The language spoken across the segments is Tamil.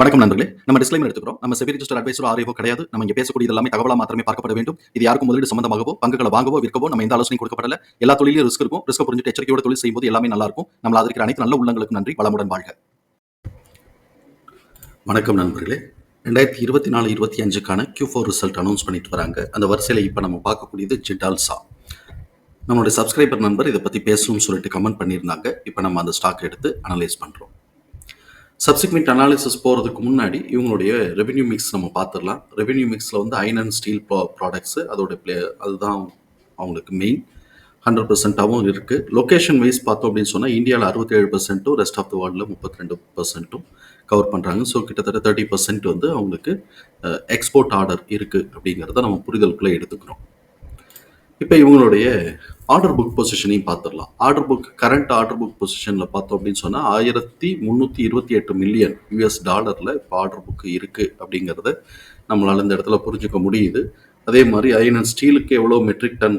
வணக்கம் நண்பர்களே. நம்ம டிஸ்க்ளைமர் எடுத்துக்கிறோம். நம்ம செபி ரிஜிஸ்டர் அட்வைசர் ஆரியோ கிடையாது. நம்ம இங்கே பேசக்கூடிய எல்லாமே தகவலாக மாத்திரமே பார்க்கப்பட வேண்டும். இது யாருக்கும் முதலீடு சம்பந்தமாகவோ பங்குகளை வாங்கவோ விற்கவோ நம்ம எந்த ஆலோசனை கொடுக்கப்படல. எல்லா தொழிலும் ரிஸ்க் இருக்கும். ரிஸ்க் புரிஞ்சுட்டு எச்சரிக்கையோட தொழில் செய்யும்போது எல்லாமே நல்லா இருக்கும். நம்ம அதற்கு அனைத்து நல்ல உள்ளங்களுக்கு நன்றி. வளமுடன் வாழ்க. வணக்கம் நண்பர்களே. ரெண்டாயிரத்தி இருபத்தி நாலு இருபத்தி அஞ்சுக்கான கியூ ஃபோர் ரிசல்ட் அனௌன்ஸ் பண்ணிட்டு வராங்க. அந்த வரிசையில் இப்போ நம்ம பார்க்கக்கூடியது ஜிடால்சா நம்மளுடைய சப்ஸ்கிரைபர் நண்பர் இதை பற்றி பேசணும்னு சொல்லிட்டு கமெண்ட் பண்ணியிருந்தாங்க. இப்போ நம்ம அந்த ஸ்டாக் எடுத்து அனலைஸ் பண்ணுறோம் சப்சிக்வெண்ட் அனாலிசிஸ் போகிறதுக்கு முன்னாடி இவங்களுடைய ரெவென்யூ மிக்ஸ் நம்ம பார்த்துடலாம் ரெவென்யூ மிக்ஸில் வந்து iron and steel pro products அதோட ப்ளே அதுதான் அவங்களுக்கு மெயின் ஹண்ட்ரட் பர்சன்ட்டாகவும் இருக்குது லொக்கேஷன் வைஸ் பார்த்தோம் அப்படின்னு சொன்னால் இந்தியாவில் அறுபத்தேழு பர்சன்ட்டும் ரெஸ்ட் ஆஃப் த வேர்ல்டில் முப்பத்தி ரெண்டு பர்சன்ட்டும் கவர் பண்ணுறாங்க ஸோ கிட்டத்தட்ட தேர்ட்டி பர்சன்ட் வந்து அவங்களுக்கு எக்ஸ்போர்ட் ஆர்டர் இருக்குது அப்படிங்கிறத நம்ம புரிதலுக்குள்ளே எடுத்துக்கிறோம். இப்போ இவங்களுடைய ஆர்டர் புக் பொசிஷனையும் பார்த்துடலாம். Order book current order book பொசிஷனில் பார்த்தோம் அப்படின்னு சொன்னால் ஆயிரத்தி முந்நூற்றி இருபத்தி எட்டு மில்லியன் யூஎஸ் டாலரில் இப்போ ஆர்டர் புக் இருக்குது அப்படிங்கிறத நம்மளால் இந்த இடத்துல புரிஞ்சுக்க முடியுது. அதே மாதிரி அயன் ஸ்டீலுக்கு எவ்வளோ மெட்ரிக் டன்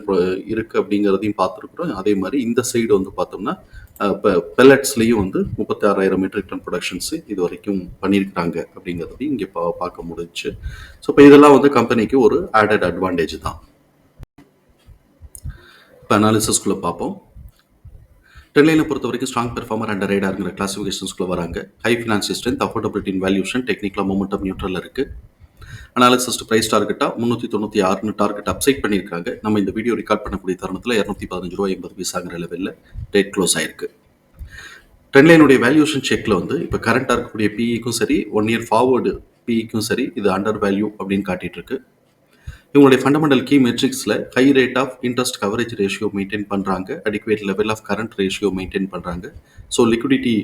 இருக்குது அப்படிங்கிறதையும் பார்த்துருக்குறோம். அதே மாதிரி இந்த சைடு வந்து பார்த்தோம்னா இப்போ பெல்லட்ஸ்லேயும் வந்து முப்பத்தி ஆறாயிரம் மெட்ரிக் டன் ப்ரொடக்ஷன்ஸு இது வரைக்கும் பண்ணியிருக்கிறாங்க அப்படிங்கிறதையும் இங்கே பா பார்க்க முடிஞ்சுச்சு ஸோ இப்போ இதெல்லாம் வந்து கம்பெனிக்கு ஒரு ஆடட் அட்வான்டேஜ் தான். இப்போ அனாலிசிஸ்குள்ளே பார்ப்போம். ட்ரெண்ட்லைனை பொறுத்த வரைக்கும் ஸ்ட்ராங் பெர்ஃபார்மர் அண்ட் ரைடாருங்கிற கிளாஸிஃபிகேஷன்ஸ்குள்ளே வராங்க. High financial strength affordability valuation டெக்னிக்கலாக மொமெண்டம் நியூட்ரல் இருக்குது அனாலிசிஸ்ட் ப்ரைஸ் டார்கெட்டாக முந்நூற்றி தொண்ணூற்றி ஆறுனு டார்கெட் அப்சைட் பண்ணியிருக்காங்க. நம்ம இந்த வீடியோ ரெக்கார்ட் பண்ணக்கூடிய தருணத்தில் இரநூத்தி பதினஞ்சு ரூபா எண்பது பைசாங்கிற லெவலில் ரேட் க்ளோஸ் ஆயிருக்கு. ட்ரெண்ட்லைனுடைய வேல்யூஷன் செக்கில் வந்து இப்போ கரண்ட்டாக இருக்கக்கூடிய பிஇக்கும் சரி ஒன் இயர் ஃபார்வர்டு பிஇக்கும் சரி இது அண்டர் வேல்யூ அப்படின்னு காட்டிட்டு இவங்களுடைய fundamental key மெட்ரிக்ஸில் high rate of interest coverage ratio maintain பண்ணுறாங்க adequate level of current ratio maintain பண்ணுறாங்க ஸோ லிக்விடிட்டி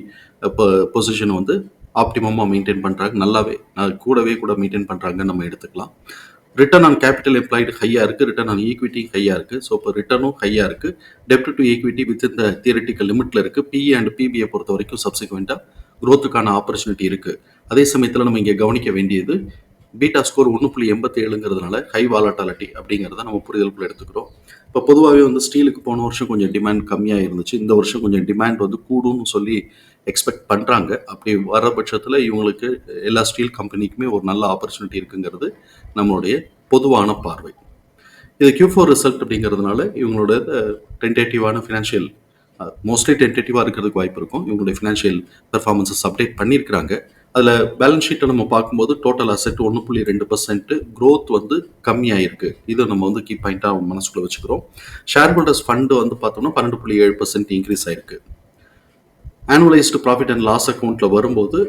பொசிஷன் வந்து ஆப்டிமமாக மெயின்டைன் பண்ணுறாங்க நல்லாவே கூடவே கூட மெயின்டைன் பண்ணுறாங்கன்னு நம்ம எடுத்துக்கலாம். ரிட்டர்ன் ஆன் கேபிட்டல் எம்ப்ளாய்டு ஹையாக இருக்குது ரிட்டர்ன் ஆன் ஈக்விட்டி ஹையாக இருக்குது ஸோ இப்போ ரிட்டர்னும் ஹையாக இருக்குது டெப்ட் டு ஈக்விட்டி வித் இந்த தியரிட்டிக்கல் லிமிட்டில் இருக்குது பிஇ அண்ட் பிபிஐ பொறுத்த வரைக்கும் சப்சிக்வெண்ட்டாக க்ரோத்துக்கான ஆப்பர்ச்சுனிட்டி இருக்குது அதே சமயத்தில் நம்ம இங்கே கவனிக்க வேண்டியது பீட்டா ஸ்கோர் ஒன்று புள்ளி எண்பத்தி ஏழுங்கிறதுனால ஹை வாலட்டாலிட்டி அப்படிங்கிறத நம்ம புரிதலுக்குள்ள எடுத்துக்கிறோம். இப்போ பொதுவாகவே வந்து ஸ்டீலுக்கு போன வருஷம் கொஞ்சம் டிமாண்ட் கம்மியாக இருந்துச்சு இந்த வருஷம் கொஞ்சம் டிமாண்ட் வந்து கூடும்னு சொல்லி எக்ஸ்பெக்ட் பண்ணுறாங்க அப்படி வர பட்சத்தில் இவங்களுக்கு எல்லா ஸ்டீல் கம்பெனிக்குமே ஒரு நல்ல ஆப்பர்ச்சுனிட்டி இருக்குங்கிறது நம்மளுடைய பொதுவான பார்வை. இது கியூ ஃபோர் ரிசல்ட் அப்படிங்கிறதுனால இவங்களோட டென்டேட்டிவான ஃபினான்ஷியல் மோஸ்ட்லி டென்டேட்டிவாக இருக்கிறதுக்கு வாய்ப்பு இருக்கும். இவங்களுடைய ஃபினான்ஷியல் பெர்ஃபார்மன்ஸஸ் அப்டேட் பண்ணியிருக்கிறாங்க. அதில் பேலன்ஸ் ஷீட்டை நம்ம பார்க்கும்போது டோட்டல் அசெட் ஒன்று புள்ளி ரெண்டு பர்சன்ட் க்ரோத் வந்து கம்மியாயிருக்கு. இதை நம்ம வந்து கீ பாயிண்ட்டாக மனசுக்குள்ள வச்சுக்கிறோம். ஷேர் ஹோல்டர்ஸ் ஃபண்டு வந்து பார்த்தோம்னா பன்னெண்டு புள்ளி ஏழு பர்சன்ட் இன்க்ரீஸ் ஆயிருக்கு. ஆனுவலைஸ்டு ப்ராஃபிட் அண்ட் லாஸ் அக்கௌண்ட்டில் வரும்போது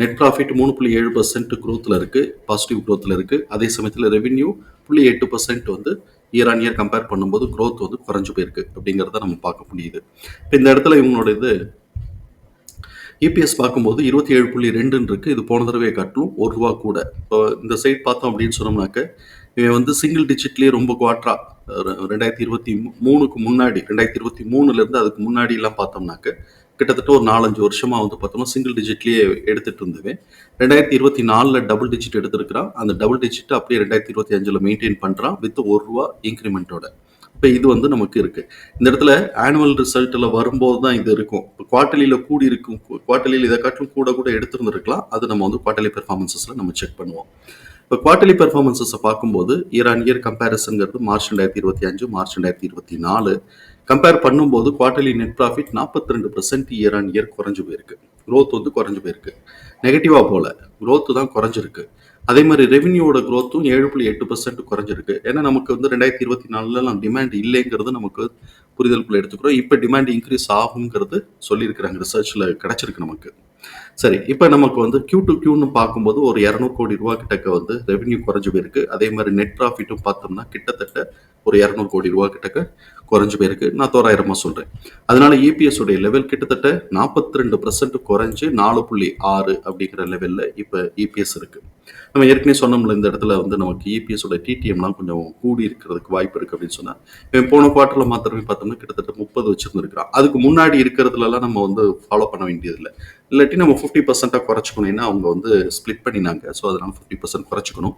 நெட் ப்ராஃபிட் மூணு புள்ளி ஏழு பர்சன்ட் க்ரோத்தில் இருக்குது பாசிட்டிவ் க்ரோத்தில் இருக்குது அதே சமயத்தில் ரெவென்யூ புள்ளி எட்டு பர்சன்ட் வந்து இயர் ஆன் இயர் கம்பேர் பண்ணும்போது க்ரோத் வந்து குறைஞ்சு போயிருக்கு அப்படிங்கிறத நம்ம பார்க்க முடியுது. இப்போ இந்த இடத்துல இவங்களோட இது இபிஎஸ் பார்க்கும்போது இருபத்தி ஏழு புள்ளி ரெண்டுன்னு இருக்கு இது போன தடவை காட்டிலும் ஒரு ரூபா கூட. இப்போ இந்த சைட் பார்த்தோம் அப்படின்னு சொன்னோம்னாக்க இவன் வந்து சிங்கிள் டிஜிட்லேயே ரொம்ப குவாட்ரா ரெண்டாயிரத்தி இருபத்தி மூணுக்கு முன்னாடி ரெண்டாயிரத்தி இருபத்தி மூணுலேருந்து அதுக்கு முன்னாடிலாம் பார்த்தோம்னாக்க கிட்டத்தட்ட ஒரு நாலஞ்சு வருஷமாக வந்து பார்த்தோம்னா சிங்கிள் டிஜிட்லேயே எடுத்துகிட்டு இருந்தவன். ரெண்டாயிரத்தி இருபத்தி நாலில் டபுள் டிஜிட் எடுத்திருக்கிறான். அந்த டபுள் டிஜிட் அப்படியே ரெண்டாயிரத்தி இருபத்தி அஞ்சில் மெயின்டைன் பண்ணுறான் வித் ஒரு ரூபா இன்க்ரிமெண்ட்டோட இப்போ இது வந்து நமக்கு இருக்குது இந்த இடத்துல ஆனுவல் ரிசல்ட்டில் வரும்போது தான் இது இருக்கும். இப்போ குவார்டர்லியில் கூடி இருக்கும். குவார்டர்லியில் இதை காட்டிலும் கூட கூட எடுத்துருந்துருக்கலாம். அது நம்ம வந்து குவார்டர்லி பெர்ஃபார்மன்ஸஸில் நம்ம செக் பண்ணுவோம். இப்போ குவார்டர்லி பெர்ஃபார்மன்ஸஸை பார்க்கும்போது இயர் ஆன் இயர் கம்பேரிசன்ங்கிறது மார்ச் ரெண்டாயிரத்தி இருபத்தி அஞ்சு மார்ச் ரெண்டாயிரத்தி இருபத்தி நாலு. கம்பேர் பண்ணும்போது குவார்டர்லி நெட் ப்ராஃபிட் நாற்பத்தி ரெண்டு பர்சன்ட் இயர் ஆன் இயர் குறைஞ்சு போயிருக்கு. க்ரோத் வந்து குறைஞ்சு போயிருக்கு. நெகட்டிவாக போல க்ரோத்து தான் குறைஞ்சிருக்கு. அதே மாதிரி ரெவென்யூவோட க்ரோத்தும் ஏழு புள்ளி எட்டு பர்சன்ட் குறைஞ்சிருக்கு. ஏன்னா நமக்கு வந்து ரெண்டாயிரத்தி இருபத்தி நாலுலாம் டிமாண்ட் இல்லைங்கிறது நமக்கு புரிதலுக்குள்ள எடுத்துக்கிறோம். இப்போ டிமாண்ட் இன்க்ரீஸ் ஆகுங்கிறது சொல்லியிருக்கிறாங்க ரிசர்ச்சில் கிடைச்சிருக்கு நமக்கு. சரி இப்போ நமக்கு வந்து கியூ டு கியூன்னு பார்க்கும்போது ஒரு இரநூறு கோடி ரூபா கிட்டக்க வந்து ரெவென்யூ குறைஞ்சு போயிருக்கு. அதே மாதிரி நெட் ப்ராஃபிட்டும் பார்த்தோம்னா கிட்டத்தட்ட ஒரு இரநூறு கோடி ரூபா கிட்டக்க குறைஞ்சு போயிருக்கு. நான் தோராயிரமாக சொல்றேன். அதனால இபிஎஸ் உடைய லெவல் கிட்டத்தட்ட நாற்பத்தி ரெண்டு பர்சன்ட் குறைஞ்சு நாலு புள்ளி ஆறு அப்படிங்கிற லெவல்ல இப்போ இபிஎஸ் இருக்கு. நம்ம ஏற்கனவே சொன்னோம்ல இந்த இடத்துல வந்து நமக்கு இபிஎஸ் உடைய டிடிஎம்லாம் கொஞ்சம் கூடி இருக்கிறதுக்கு வாய்ப்பு இருக்கு அப்படின்னு சொன்னால் இப்போ போன குவார்ட்டரில் மாத்திரமே பார்த்தோம்னா கிட்டத்தட்ட முப்பது வச்சுருந்துருக்கிறான். அதுக்கு முன்னாடி இருக்கிறதுலலாம் நம்ம வந்து ஃபாலோ பண்ண வேண்டியதில்லை. இல்லாட்டி நம்ம ஃபிஃப்டி பர்சென்ட்டாக குறைச்சிக்கணும். ஏன்னா அவங்க வந்து ஸ்ப்ளிட் பண்ணினாங்க. ஸோ அதனால் ஃபிஃப்டி பர்சன்ட் குறைச்சிக்கணும்.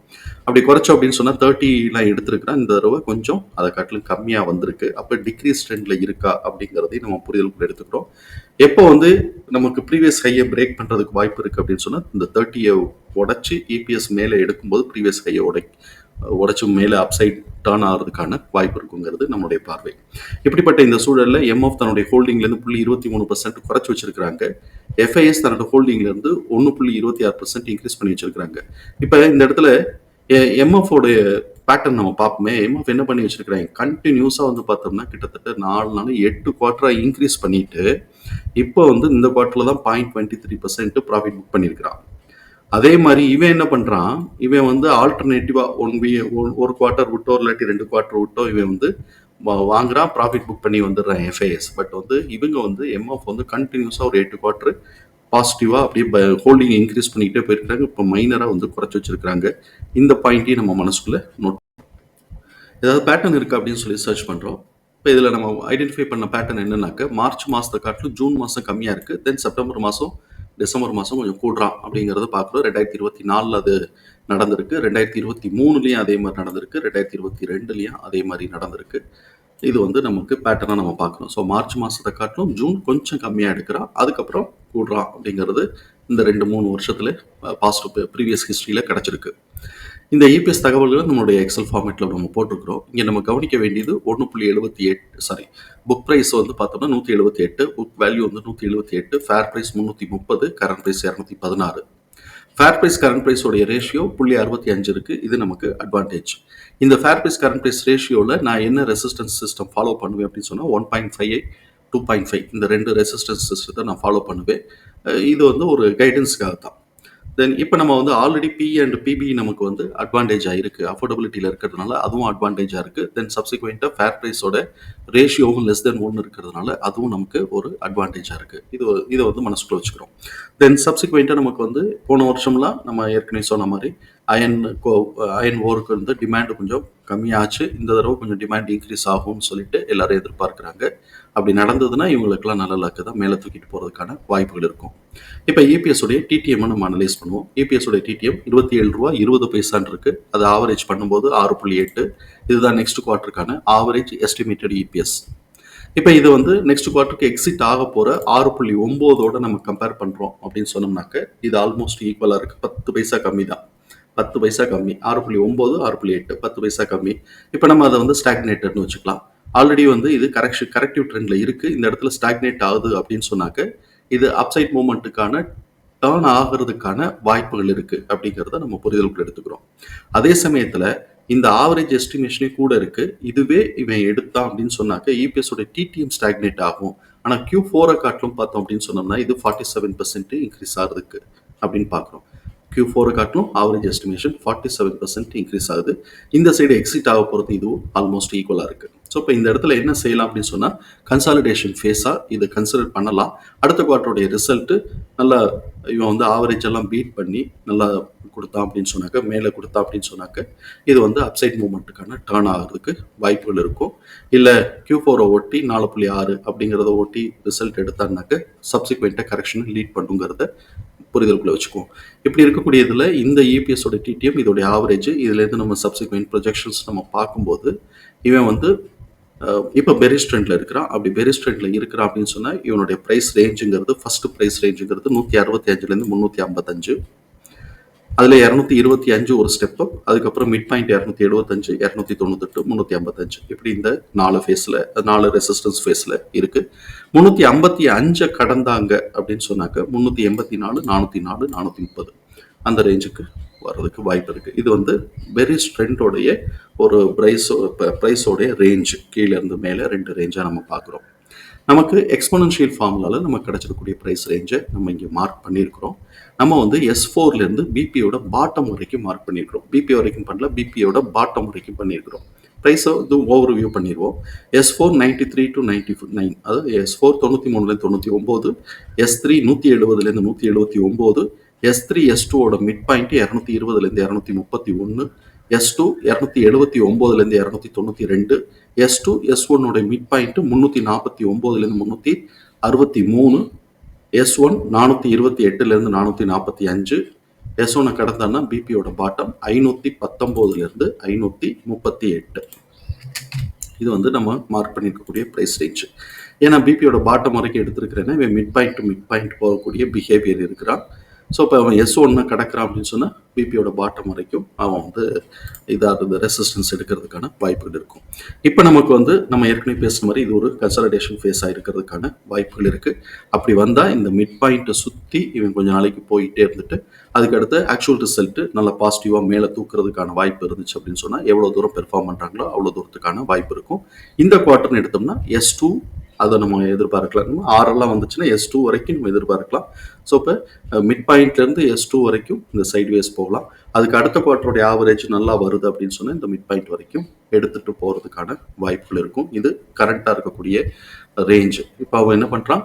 அப்படி குறைச்சோம் அப்படின்னு சொன்னால் தேர்ட்டிலாம் எடுத்துருக்கிறேன் இந்த தடவை கொஞ்சம் அதை காட்டிலும் கம்மியாக வந்திருக்கு. அப்போ டிக்ரீஸ் ட்ரெண்டில் இருக்கா அப்படிங்கிறதையும் நம்ம புரிதலுக்குள்ள எடுத்துக்கிறோம் எப்போ வந்து நமக்கு ப்ரீவியஸ் ஹையை பிரேக் பண்ணுறதுக்கு வாய்ப்பு இருக்குது அப்படின்னு சொன்னால் இந்த தேர்ட்டியை உடச்சி இபிஎஸ் மேலே எடுக்கும்போது ப்ரீவியஸ் ஹையை உடை உடச்சும் மேலே அப்சைட் டேர்ன் ஆகிறதுக்கான வாய்ப்பு இருக்குங்கிறது நம்மளுடைய பார்வை. இப்படிப்பட்ட இந்த சூழலில் எம்எஃப் தன்னுடைய ஹோல்டிங்லேருந்து புள்ளி இருபத்தி மூணு பர்சன்ட் குறைச்சி வச்சிருக்காங்க எஃப்ஐஎஸ் தன்னோட ஹோல்டிங்லேருந்து ஒன்று புள்ளி இருபத்தி ஆறு பர்சன்ட் இன்க்ரீஸ் பண்ணி வச்சிருக்காங்க இப்போ இந்த இடத்துல எம்எஃப்ஓடைய பேட்டர்ன் நம்ம பார்ப்போமே. எம்எஃப் என்ன பண்ணி வச்சிருக்கிறாங்க? கண்டினியூஸாக வந்து பார்த்தோம்னா கிட்டத்தட்ட நாலு நாள் எட்டு குவார்ட்டராக இன்க்ரீஸ் பண்ணிட்டு இப்போ வந்து இந்த குவார்ட்டரில் தான் point twenty three percent profit book பண்ணியிருக்கிறான். அதே மாதிரி இவன் என்ன பண்ணுறான் இவன் வந்து ஆல்டர்னேட்டிவாக ஒன் வி ஒரு குவார்ட்டர் விட்டோ இல்லாட்டி ரெண்டு குவார்ட்டர் விட்டோ இவன் வந்து வாங்குறான் ப்ராஃபிட் புக் பண்ணி வந்துடுறான் எஃப்ஐஎஸ் பட் வந்து இவங்க வந்து எம்எஃப் வந்து கண்டினியூஸாக ஒரு எட்டு குவார்ட்டர் பாசிட்டிவாக அப்படியே ஹோல்டிங் இன்க்ரீஸ் பண்ணிக்கிட்டே போயிருக்காங்க இப்போ மைனராக வந்து குறைச்சி வச்சிருக்கிறாங்க. இந்த பாயிண்ட்டையும் நம்ம மனசுக்குள்ளே நோட் ஏதாவது பேட்டர்ன் இருக்குது அப்படின்னு சொல்லி சர்ச் பண்ணுறோம் இப்போ இதில் நம்ம ஐடென்டிஃபை பண்ண பேட்டர்ன் என்னன்னாக்க மார்ச் மாதத்தை காட்டிலும் ஜூன் மாதம் கம்மியாக இருக்குது தென் செப்டம்பர் மாதம் டிசம்பர் மாதம் கொஞ்சம் கூடுறான் அப்படிங்கிறத பார்க்குறோம். ரெண்டாயிரத்தி இருபத்தி நாலில் அது நடந்திருக்கு. ரெண்டாயிரத்தி இருபத்தி மூணுலேயும் அதே மாதிரி நடந்திருக்கு. ரெண்டாயிரத்தி இருபத்தி ரெண்டுலேயும் அதே மாதிரி நடந்திருக்கு. இது வந்து நமக்கு பேட்டர்னாக நம்ம பார்க்குறோம். ஸோ மார்ச் மாதத்தை காட்டிலும் ஜூன் கொஞ்சம் கம்மியாக எடுக்கிறான் அதுக்கப்புறம் கூடுறான் அப்படிங்கிறது இந்த ரெண்டு மூணு வருஷத்துல பாஸ்ட் ப்ரீவியஸ் ஹிஸ்ட்ரியில் கிடச்சிருக்கு. இந்த இபிஎஸ் தகவல்களை நம்மளுடைய எக்ஸல் ஃபார்மேட்டில் நம்ம போட்டிருக்கிறோம். இங்கே நம்ம கவனிக்க வேண்டியது ஒன்று புள்ளி எழுபத்தி எட்டு சாரி புக் ப்ரைஸ் வந்து பார்த்தோம்னா நூற்றி எழுபத்தி எட்டு புக் வேல்யூ வந்து நூற்றி எழுபத்தி எட்டு ஃபேர் ப்ரைஸ் முந்நூற்றி முப்பது கரண்ட் ப்ரைஸ் இரநூத்தி பதினாறு. ஃபேர் ப்ரைஸ் கரண்ட் ப்ரைஸோடைய ரேஷியோ புள்ளி அறுபத்தி அஞ்சு இருக்குது இது நமக்கு அட்வான்டேஜ் இந்த ஃபேர் ப்ரைஸ் கரண்ட் ப்ரைஸ் ரேஷியோவில் நான் என்ன ரெசிஸ்டன்ஸ் சிஸ்டம் ஃபாலோ பண்ணுவேன் அப்படின்னு சொன்னால் one point five two point five இந்த ரெண்டு ரெசிஸ்டன்ஸ் சிஸ்டத்தை நான் ஃபாலோ பண்ணுவேன். இது வந்து ஒரு கைடன்ஸ்க்காக தான் தென் இப்போ நம்ம வந்து ஆல்ரெடி பி அண்ட் பிபி நமக்கு வந்து அட்வான்டேஜாக இருக்குது அஃபோர்டபிலிட்டியில் இருக்கிறதுனால அதுவும் அட்வான்டேஜாக இருக்குது தென் சப்சிக்வெண்ட்டாக ஃபேர் ப்ரைஸோட ரேஷியோவும் லெஸ் தென் ஒன்று இருக்கிறதுனால அதுவும் நமக்கு ஒரு அட்வான்டேஜாக இருக்குது இது இதை வந்து மனசுக்குள்ள வச்சுக்கிறோம். தென் சப்சிக்வெண்ட்டாக நமக்கு வந்து போன வருஷம்லாம் நம்ம ஏற்கனவே சொன்ன மாதிரி அயன் அயன் ஓருக்கு வந்து டிமாண்டு கொஞ்சம் கம்மியாச்சு. இந்த தடவை கொஞ்சம் டிமாண்ட் இன்க்ரீஸ் ஆகும்னு சொல்லிட்டு எல்லாரும் எதிர்பார்க்குறாங்க. அப்படி நடந்ததுன்னா இவங்களுக்கெல்லாம் நல்ல லக்கு தான் மேலே தூக்கிட்டு போகிறதுக்கான வாய்ப்புகள் இருக்கும். இப்போ இபிஎஸ் உடைய டிடிஎம் நம்ம அனலைஸ் பண்ணுவோம். இபிஎஸ் உடைய டிடிஎம் இருபத்தி ஏழு ரூபா இருபது பைசான் இருக்கு. அது ஆவரேஜ் பண்ணும்போது ஆறு புள்ளி எட்டு. இதுதான் நெக்ஸ்ட் குவார்ட்டருக்கான ஆவரேஜ் எஸ்டிமேட்டட் இபிஎஸ் இப்போ இது வந்து நெக்ஸ்ட் குவார்ட்டருக்கு எக்ஸிட் ஆக போகிற ஆறு புள்ளி ஒம்போதோட நம்ம கம்பேர் பண்ணுறோம் அப்படின்னு சொன்னோம்னாக்க இது ஆல்மோஸ்ட் ஈக்குவலாக இருக்குது பத்து பைசா கம்மி தான். பத்து பைசா கம்மி. ஆறு புள்ளி ஒம்பது ஆறு புள்ளி எட்டு பத்து பைசா கம்மி. இப்போ நம்ம அதை வந்து ஸ்டாக்னேட்டர்னு வச்சுக்கலாம். ஆல்ரெடி வந்து இது கரெக்ஷன் கரெக்டிவ் ட்ரெண்டில் இருக்குது இந்த இடத்துல ஸ்டாக்னேட் ஆகுது அப்படின்னு சொன்னாக்க இது அப்சைட் மூமெண்ட்டுக்கான டேர்ன் ஆகிறதுக்கான வாய்ப்புகள் இருக்குது அப்படிங்கிறத நம்ம புரிதலுக்கு எடுத்துக்கிறோம். அதே சமயத்தில் இந்த ஆவரேஜ் எஸ்டிமேஷனே கூட இருக்குது இதுவே இவன் எடுத்தான் அப்படின்னு சொன்னாக்க இபிஎஸோட டிடிஎம் ஸ்டாக்னேட் ஆகும். ஆனால் கியூ ஃபோரை காட்டிலும் பார்த்தோம் அப்படின்னு சொன்னோம்னா இது ஃபார்ட்டி செவன் பர்சன்ட் இன்க்ரீஸ் ஆகுதுக்கு அப்படின்னு பார்க்குறோம். கியூ ஃபோரை காட்டிலும் average estimation forty seven percent increase ஆகுது. இந்த சைடு எக்ஸிட் ஆக போகிறது இதுவும் ஆல்மோஸ்ட் ஈக்குவலாக இருக்குது ஸோ இப்போ இந்த இடத்துல என்ன செய்யலாம் அப்படின்னு சொன்னால் கன்சாலிடேஷன் ஃபேஸாக இதை கன்சிடர் பண்ணலாம். அடுத்த குவார்ட்டருடைய ரிசல்ட்டு நல்லா இவன் வந்து ஆவரேஜ் எல்லாம் பீட் பண்ணி நல்லா கொடுத்தான் அப்படின்னு சொன்னாக்க மேலே கொடுத்தான் அப்படின்னு சொன்னாக்க இது வந்து அப்சைட் மூமெண்ட்டுக்கான டேர்ன் ஆகிறதுக்கு வாய்ப்புகள் இருக்கும். இல்லை கியூ ஃபோரை ஒட்டி நாலு புள்ளி ஆறு அப்படிங்கிறத ஒட்டி ரிசல்ட் எடுத்தாருனாக்க சப்சிக்வெண்ட்டாக கரெக்ஷனை லீட் பண்ணுங்கிறத புரிதலுக்குள்ளே வச்சுக்குவோம். இப்படி இருக்கக்கூடிய இதில் இந்த இபிஎஸோட டிடிஎம் இதோடைய ஆவரேஜ் இதுலேருந்து நம்ம சப்சிக்வெண்ட் ப்ரொஜெக்ஷன்ஸ் நம்ம பார்க்கும்போது இவன் வந்து இப்போ பெரிஸ் ட்ரெண்டில் இருக்கிறான். அப்படி பெரிஸ் ட்ரெண்டில் இருக்கிறான் அப்படின்னு சொன்னால் இவனுடைய ப்ரைஸ் ரேஞ்சுங்கிறது ஃபர்ஸ்ட் ப்ரைஸ் ரேஞ்சுங்கிறது நூற்றி அறுபத்தி அஞ்சுலேருந்து முந்நூற்றி ஐம்பத்தஞ்சு. அதில் இரநூத்தி இருபத்தி அஞ்சு ஒரு ஸ்டெப் அப் அதுக்கப்புறம் மிட் பாயிண்ட் இரநூத்தி எழுபத்தஞ்சு இரநூத்தி தொண்ணூத்தெட்டு முந்நூற்றி ஐம்பத்தஞ்சு. இப்படி இந்த நாலு ஃபேஸில் நாலு ரெசிஸ்டன்ஸ் ஃபேஸில் இருக்குது முந்நூற்றி ஐம்பத்தி அஞ்சை கடந்தாங்க அப்படின்னு சொன்னாக்க முந்நூற்றி எண்பத்தி நாலு நானூற்றி நாலு நானூற்றி முப்பது. அந்த ரேஞ்சுக்கு வர்றதுக்கு வாய்ப்பு இருக்குது இது வந்து வெரி ஸ்ட்ரென்த்தோடைய ஒரு ப்ரைஸோ ப்ரைஸோடைய ரேஞ்ச் கீழே இருந்து மேலே ரெண்டு ரேஞ்சாக நம்ம பார்க்குறோம். நமக்கு எக்ஸ்போனன்ஷியல் ஃபார்முலாவில் நமக்கு கிடைச்சிருக்கக்கூடிய ப்ரைஸ் ரேஞ்சை நம்ம இங்கே மார்க் பண்ணியிருக்கிறோம். நம்ம வந்து எஸ் ஃபோர்லேருந்து பிபியோட பாட்டம் வரைக்கும் மார்க் பண்ணியிருக்கிறோம். பிபி வரைக்கும் பண்ணல பிபியோட பாட்டம் வரைக்கும் பண்ணியிருக்கிறோம். ப்ரைஸை இது ஓவர் வியூ பண்ணிடுவோம் S four ninety three to ninety nine அதாவது எஸ் ஃபோர் தொண்ணூற்றி மூணுலேருந்து தொண்ணூற்றி ஒம்பது எஸ் த்ரீ நூற்றி எழுபதுலேருந்து நூற்றி எழுபத்தி ஒம்பது எஸ் த்ரீ எஸ் டூவோட மிட் பாயிண்ட் இரநூத்தி இருபதுலேருந்து இரநூத்தி முப்பத்தி ஒன்று எஸ் டூ இரநூத்தி எழுபத்தி ஒம்போதுலேருந்து இரநூத்தி தொண்ணூற்றி ரெண்டு எஸ் டூ எஸ் ஒன்னோட மிட் பாயிண்ட் முந்நூற்றி நாற்பத்தி ஒம்போதுலேருந்து முந்நூற்றி அறுபத்தி மூணு எஸ் ஒன் நானூற்றி இருபத்தி எட்டுலேருந்து நானூற்றி நாற்பத்தி அஞ்சு எஸ் ஒன்னை கடந்தான்னா பிபியோட பாட்டம் ஐநூற்றி பத்தொம்போதுலேருந்து ஐநூற்றி முப்பத்தி எட்டு. இது வந்து நம்ம மார்க் பண்ணியிருக்கக்கூடிய ப்ரைஸ் ரேஞ்ச் ஏன்னா பிபியோட பாட்டம் வரைக்கும் எடுத்திருக்கிறேன்னா இவன் mid point to mid point போகக்கூடிய பிஹேவியர் இருக்கிறான். ஸோ இப்போ அவன் எஸ் ஒன்று கிடக்கிறான் அப்படின்னு சொன்னால் பிபியோட பாட்டம் வரைக்கும் அவன் வந்து இதாக ரெசிஸ்டன்ஸ் எடுக்கிறதுக்கான வாய்ப்புகள் இருக்கும். இப்போ நமக்கு வந்து நம்ம ஏற்கனவே பேசுன மாதிரி இது ஒரு கன்சல்டேஷன் ஃபேஸ் ஆகிருக்கிறதுக்கான வாய்ப்புகள் இருக்குது அப்படி வந்தால் இந்த மிட் பாயிண்ட்டை சுற்றி இவன் கொஞ்ச நாளைக்கு போயிட்டே இருந்துட்டு அதுக்கடுத்து ஆக்சுவல் ரிசல்ட்டு நல்லா பாசிட்டிவாக மேலே தூக்குறதுக்கான வாய்ப்பு இருந்துச்சு அப்படின்னு சொன்னால் எவ்வளோ தூரம் பெர்ஃபார்ம் பண்ணுறாங்களோ அவ்வளோ தூரத்துக்கான வாய்ப்பு இருக்கும். இந்த குவார்ட்டர்னு எடுத்தோம்னா எஸ் டூ அதை நம்ம எதிர்பார்க்கலாம். நம்ம ஆறெல்லாம் வந்துச்சுன்னா எஸ் டூ வரைக்கும் நம்ம எதிர்பார்க்கலாம். ஸோ இப்போ மிட் பாயிண்ட்லேருந்து எஸ் டூ வரைக்கும் இந்த சைட்வேஸ் போகலாம். அதுக்கு அடுத்த குவார்ட்டருடைய ஆவரேஜ் நல்லா வருது அப்படின்னு சொன்னால் இந்த மிட் பாயிண்ட் வரைக்கும் எடுத்துகிட்டு போகிறதுக்கான வாய்ப்புகள் இருக்கும். இது கரண்ட்டாக இருக்கக்கூடிய ரேஞ்சு இப்போ அவன் என்ன பண்ணுறான்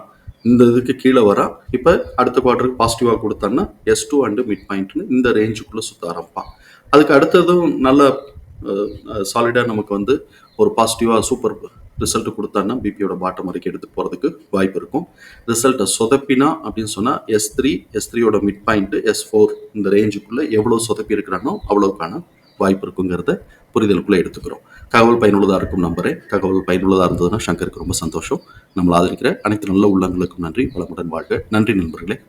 இந்த இதுக்கு கீழே வரா. இப்போ அடுத்த குவார்ட்டருக்கு பாசிட்டிவாக கொடுத்தான்னா எஸ் டூ அண்டு மிட் பாயிண்ட்னு இந்த ரேஞ்சுக்குள்ளே சுற்ற ஆரம்பிப்பான். அதுக்கு அடுத்ததும் நல்ல சாலிடாக நமக்கு வந்து ஒரு பாசிட்டிவாக சூப்பர் ரிசல்ட் கொடுத்தான்னா பிபியோட பாட்டம் வரைக்கும் எடுத்து போகிறதுக்கு வாய்ப்பு இருக்கும். ரிசல்ட்டை சொதப்பினா அப்படின்னு சொன்னால் எஸ் த்ரீ எஸ் த்ரீயோட மிட் பாயிண்ட்டு எஸ் ஃபோர் இந்த ரேஞ்சுக்குள்ளே எவ்வளோ சொதப்பி இருக்கிறானோ அவ்வளோக்கான வாய்ப்பு இருக்குங்கிறத புரிதலுக்குள்ளே எடுத்துக்கிறோம். தகவல் பயனுள்ளதாக இருக்கும் நம்பரே. தகவல் பயனுள்ளதாக இருந்ததுன்னா சங்கருக்கு ரொம்ப சந்தோஷம். நம்மளை ஆதரிக்கிற அனைத்து நல்ல உள்ளங்களுக்கும் நன்றி. வளமுடன் வாழ்க. நன்றி நண்பர்களே.